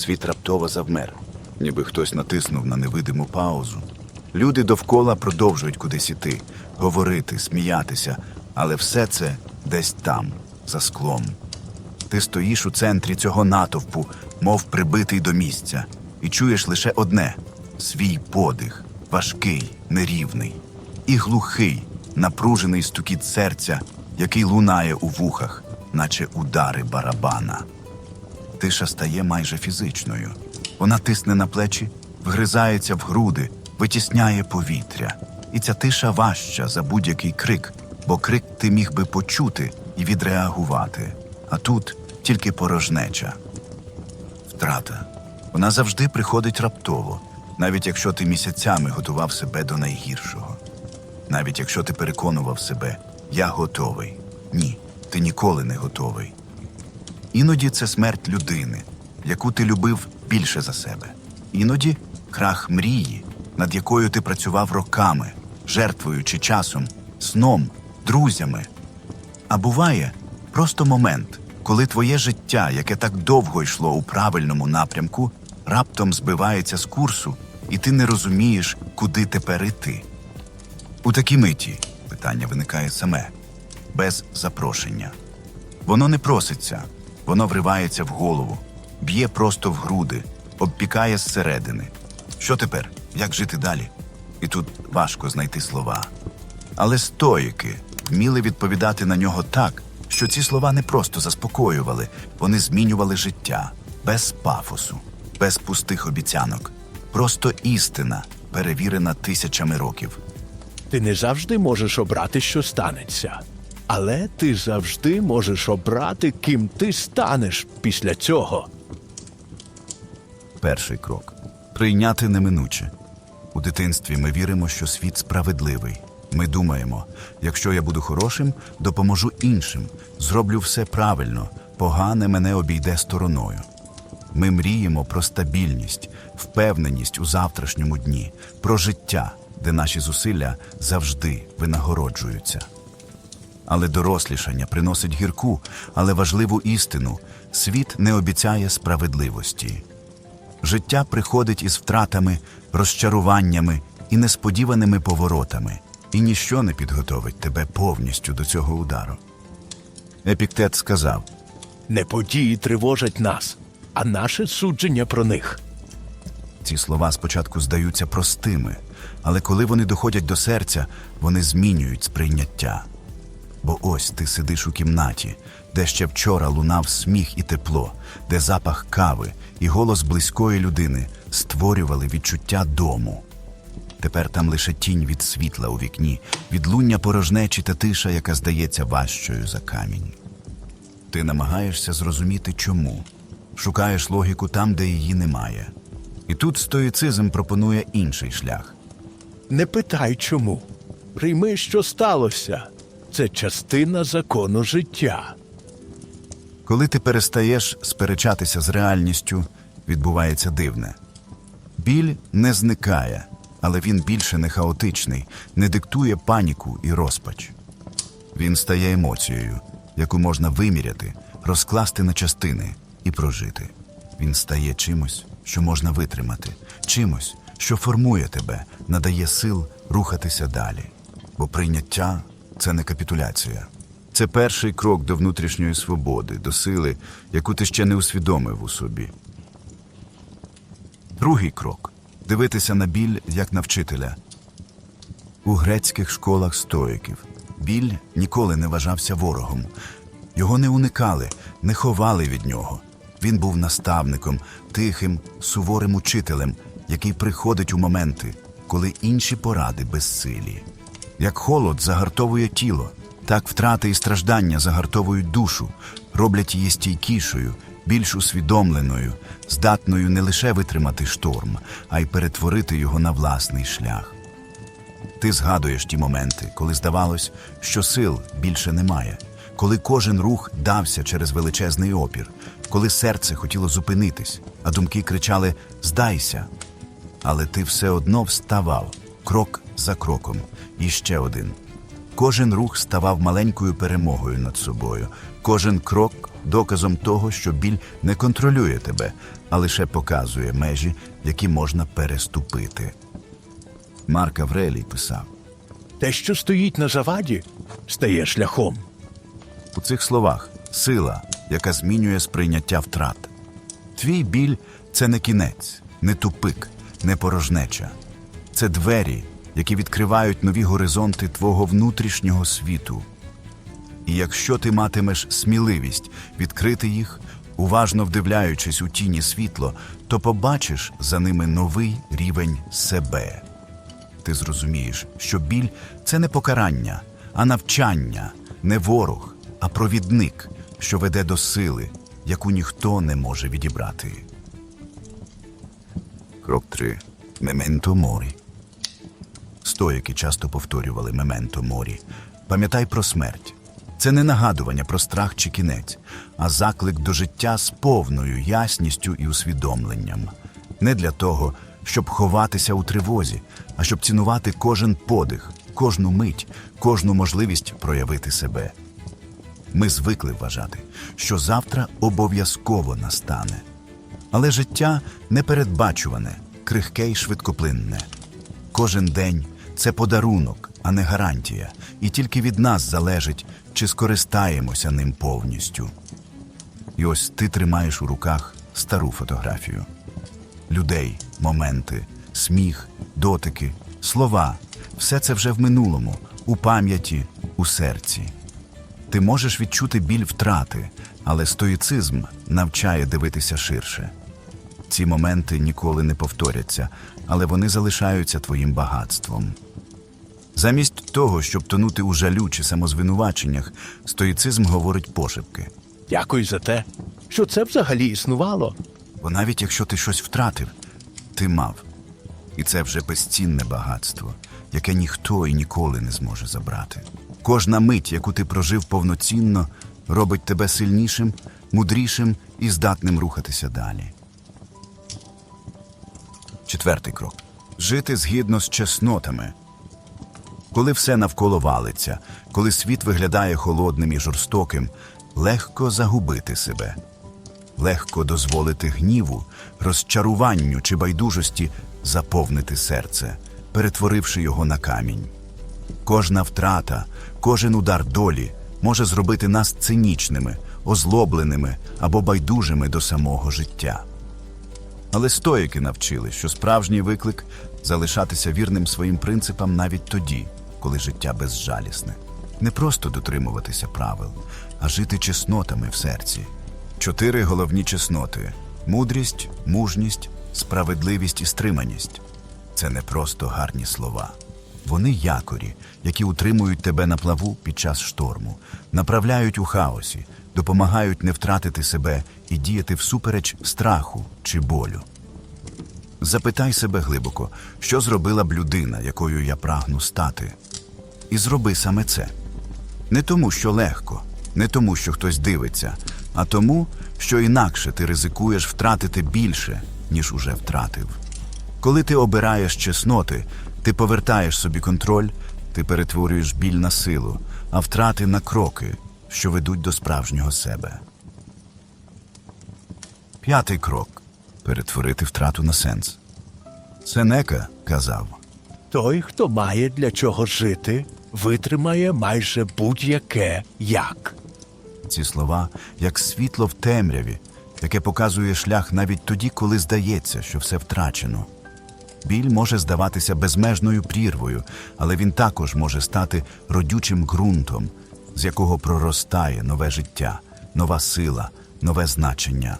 Світ раптово завмер, ніби хтось натиснув на невидиму паузу. Люди довкола продовжують кудись іти, говорити, сміятися, але все це десь там, за склом. Ти стоїш у центрі цього натовпу, мов прибитий до місця, і чуєш лише одне свій подих, важкий, нерівний, і глухий, напружений стукіт серця, який лунає у вухах, наче удари барабана. Тиша стає майже фізичною. Вона тисне на плечі, вгризається в груди, витісняє повітря. І ця тиша важча за будь-який крик, бо крик ти міг би почути і відреагувати. А тут тільки порожнеча. Втрата. Вона завжди приходить раптово, навіть якщо ти місяцями готував себе до найгіршого. Навіть якщо ти переконував себе, я готовий. Ні, ти ніколи не готовий. Іноді це смерть людини, яку ти любив більше за себе. Іноді крах мрії, над якою ти працював роками, жертвуючи часом, сном, друзями. А буває просто момент, коли твоє життя, яке так довго йшло у правильному напрямку, раптом збивається з курсу, і ти не розумієш, куди тепер іти. У такій миті питання виникає саме, без запрошення. Воно не проситься, воно вривається в голову, б'є просто в груди, обпікає зсередини. Що тепер? Як жити далі? І тут важко знайти слова. Але стоїки вміли відповідати на нього так, що ці слова не просто заспокоювали, вони змінювали життя без пафосу, без пустих обіцянок. Просто істина, перевірена тисячами років. Ти не завжди можеш обрати, що станеться. Але ти завжди можеш обрати, ким ти станеш після цього. Перший крок прийняти неминуче. У дитинстві ми віримо, що світ справедливий. Ми думаємо, якщо я буду хорошим, допоможу іншим, зроблю все правильно, погане мене обійде стороною. Ми мріємо про стабільність, впевненість у завтрашньому дні, про життя, де наші зусилля завжди винагороджуються. Але дорослішання приносить гірку, але важливу істину світ не обіцяє справедливості. Життя приходить із втратами, розчаруваннями і несподіваними поворотами, і ніщо не підготовить тебе повністю до цього удару. Епіктет сказав: Не події тривожать нас, а наше судження про них. ці слова спочатку здаються простими, але коли вони доходять до серця, вони змінюють сприйняття. Бо ось ти сидиш у кімнаті, де ще вчора лунав сміх і тепло, де запах кави і голос близької людини створювали відчуття дому. Тепер там лише тінь від світла у вікні, відлуння порожнечі та тиша, яка здається важчою за камінь. Ти намагаєшся зрозуміти чому, шукаєш логіку там, де її немає. І тут стоїцизм пропонує інший шлях. Не питай чому. Прийми, що сталося. Це частина закону життя. Коли ти перестаєш сперечатися з реальністю, відбувається дивне. Біль не зникає, але він більше не хаотичний, не диктує паніку і розпач. Він стає емоцією, яку можна виміряти, розкласти на частини і прожити. Він стає чимось, що можна витримати, чимось, що формує тебе, надає сил рухатися далі. Бо прийняття це не капітуляція. Це перший крок до внутрішньої свободи, до сили, яку ти ще не усвідомив у собі. Другий крок дивитися на біль як на вчителя. У грецьких школах стоїків біль ніколи не вважався ворогом. Його не уникали, не ховали від нього. Він був наставником, тихим, суворим учителем, який приходить у моменти, коли інші поради безсилі. Як холод загартовує тіло, так втрати і страждання загартовують душу, роблять її стійкішою, більш усвідомленою, здатною не лише витримати шторм, а й перетворити його на власний шлях. Ти згадуєш ті моменти, коли здавалось, що сил більше немає, коли кожен рух дався через величезний опір, коли серце хотіло зупинитись, а думки кричали Здайся. Але ти все одно вставав крок за кроком, і ще один. Кожен рух ставав маленькою перемогою над собою, кожен крок доказом того, що біль не контролює тебе, а лише показує межі, які можна переступити. Марк Аврелій писав: Те, що стоїть на заваді, стає шляхом. у цих словах сила, яка змінює сприйняття втрат. Твій біль це не кінець, не тупик, не порожнеча. Це двері, які відкривають нові горизонти твого внутрішнього світу. І якщо ти матимеш сміливість відкрити їх, уважно вдивляючись у тіні світло, то побачиш за ними новий рівень себе. Ти зрозумієш, що біль це не покарання, а навчання, не ворог, а провідник, що веде до сили, яку ніхто не може відібрати. Крок 3. Мементо морі. Стоїки часто повторювали мементо морі. Пам'ятай про смерть. Це не нагадування про страх чи кінець, а заклик до життя з повною ясністю і усвідомленням. Не для того, щоб ховатися у тривозі, а щоб цінувати кожен подих, кожну мить, кожну можливість проявити себе. Ми звикли вважати, що завтра обов'язково настане. Але життя непередбачуване, крихке й швидкоплинне. Кожен день це подарунок, а не гарантія, і тільки від нас залежить, чи скористаємося ним повністю. І ось ти тримаєш у руках стару фотографію. Людей, моменти, сміх, дотики, слова все це вже в минулому, у пам'яті, у серці. Ти можеш відчути біль втрати, але стоїцизм навчає дивитися ширше. Ці моменти ніколи не повторяться, але вони залишаються твоїм багатством. Замість того, щоб тонути у жалю чи самозвинуваченнях, стоїцизм говорить пошепки. Дякую за те, що це взагалі існувало. Бо навіть якщо ти щось втратив, ти мав. І це вже безцінне багатство, яке ніхто і ніколи не зможе забрати. Кожна мить, яку ти прожив повноцінно, робить тебе сильнішим, мудрішим і здатним рухатися далі. Четвертий крок жити згідно з чеснотами. Коли все навколо валиться, коли світ виглядає холодним і жорстоким, легко загубити себе. Легко дозволити гніву, розчаруванню чи байдужості заповнити серце, перетворивши його на камінь. Кожна втрата, кожен удар долі може зробити нас цинічними, озлобленими або байдужими до самого життя. Але стоїки навчили, що справжній виклик залишатися вірним своїм принципам навіть тоді, коли життя безжалісне. Не просто дотримуватися правил, а жити чеснотами в серці. Чотири головні чесноти: мудрість, мужність, справедливість і стриманість. Це не просто гарні слова. Вони якорі, які утримують тебе на плаву під час шторму, направляють у хаосі, допомагають не втратити себе і діяти всупереч страху чи болю. Запитай себе глибоко, що зробила б людина, якою я прагну стати. І зроби саме це. Не тому, що легко, не тому, що хтось дивиться, а тому, що інакше ти ризикуєш втратити більше, ніж уже втратив. Коли ти обираєш чесноти, ти повертаєш собі контроль, ти перетворюєш біль на силу, а втрати на кроки, що ведуть до справжнього себе. П'ятий крок перетворити втрату на сенс. Сенека казав. Той, хто має для чого жити, витримає майже будь-яке як. Ці слова як світло в темряві, яке показує шлях навіть тоді, коли здається, що все втрачено. Біль може здаватися безмежною прірвою, але він також може стати родючим ґрунтом, з якого проростає нове життя, нова сила, нове значення.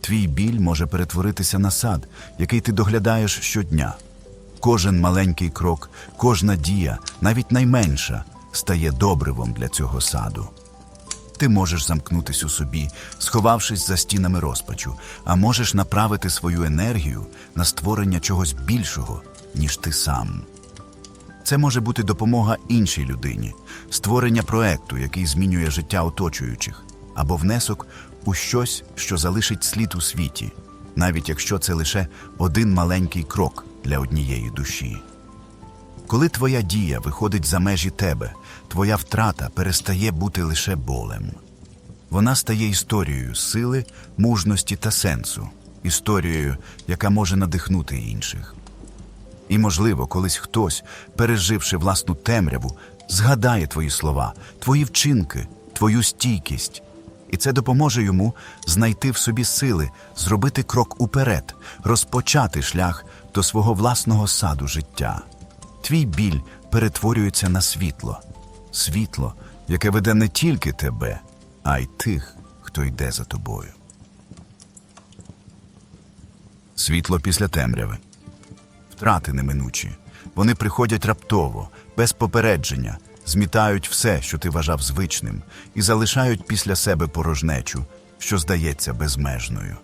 Твій біль може перетворитися на сад, який ти доглядаєш щодня. Кожен маленький крок, кожна дія, навіть найменша, стає добривом для цього саду. Ти можеш замкнутись у собі, сховавшись за стінами розпачу, а можеш направити свою енергію на створення чогось більшого, ніж ти сам. Це може бути допомога іншій людині, створення проекту, який змінює життя оточуючих, або внесок у щось, що залишить слід у світі, навіть якщо це лише один маленький крок для однієї душі. Коли твоя дія виходить за межі тебе, твоя втрата перестає бути лише болем. Вона стає історією сили, мужності та сенсу, історією, яка може надихнути інших. І, можливо, колись хтось, переживши власну темряву, згадає твої слова, твої вчинки, твою стійкість, і це допоможе йому знайти в собі сили, зробити крок уперед, розпочати шлях до свого власного саду життя. Твій біль перетворюється на світло, світло, яке веде не тільки тебе, а й тих, хто йде за тобою. Світло після темряви. Втрати неминучі. Вони приходять раптово, без попередження, змітають все, що ти вважав звичним, і залишають після себе порожнечу, що здається безмежною.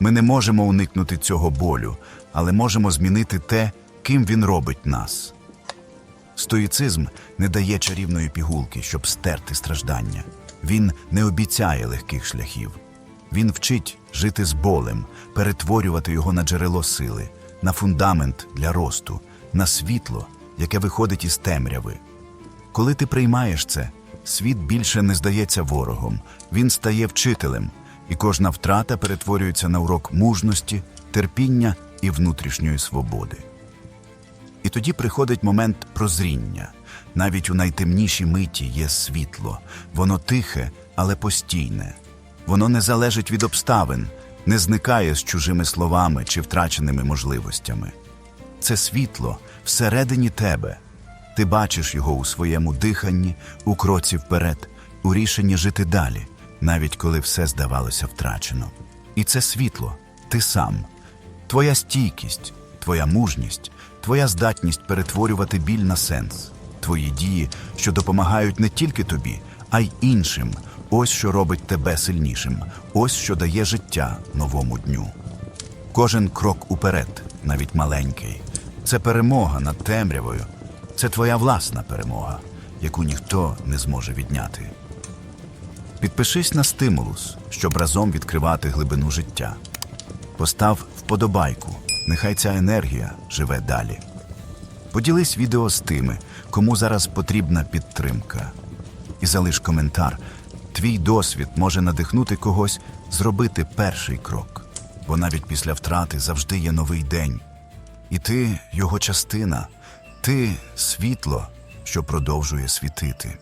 Ми не можемо уникнути цього болю, але можемо змінити те, ким він робить нас. Стоїцизм не дає чарівної пігулки, щоб стерти страждання. Він не обіцяє легких шляхів. Він вчить жити з болем, перетворювати його на джерело сили, на фундамент для росту, на світло, яке виходить із темряви. Коли ти приймаєш це, світ більше не здається ворогом, він стає вчителем, і кожна втрата перетворюється на урок мужності, терпіння і внутрішньої свободи. І тоді приходить момент прозріння. Навіть у найтемнішій миті є світло, воно тихе, але постійне. Воно не залежить від обставин, не зникає з чужими словами чи втраченими можливостями. Це світло всередині тебе. Ти бачиш його у своєму диханні, у кроці вперед, у рішенні жити далі, навіть коли все здавалося втрачено. І це світло, ти сам, твоя стійкість, твоя мужність, твоя здатність перетворювати біль на сенс, твої дії, що допомагають не тільки тобі, а й іншим. Ось що робить тебе сильнішим, ось що дає життя новому дню. Кожен крок уперед, навіть маленький, це перемога над темрявою, це твоя власна перемога, яку ніхто не зможе відняти. Підпишись на стимулус, щоб разом відкривати глибину життя. Постав вподобайку, нехай ця енергія живе далі. Поділись відео з тими, кому зараз потрібна підтримка. І залиш коментар. Твій досвід може надихнути когось зробити перший крок, бо навіть після втрати завжди є новий день. І ти його частина, ти світло, що продовжує світити.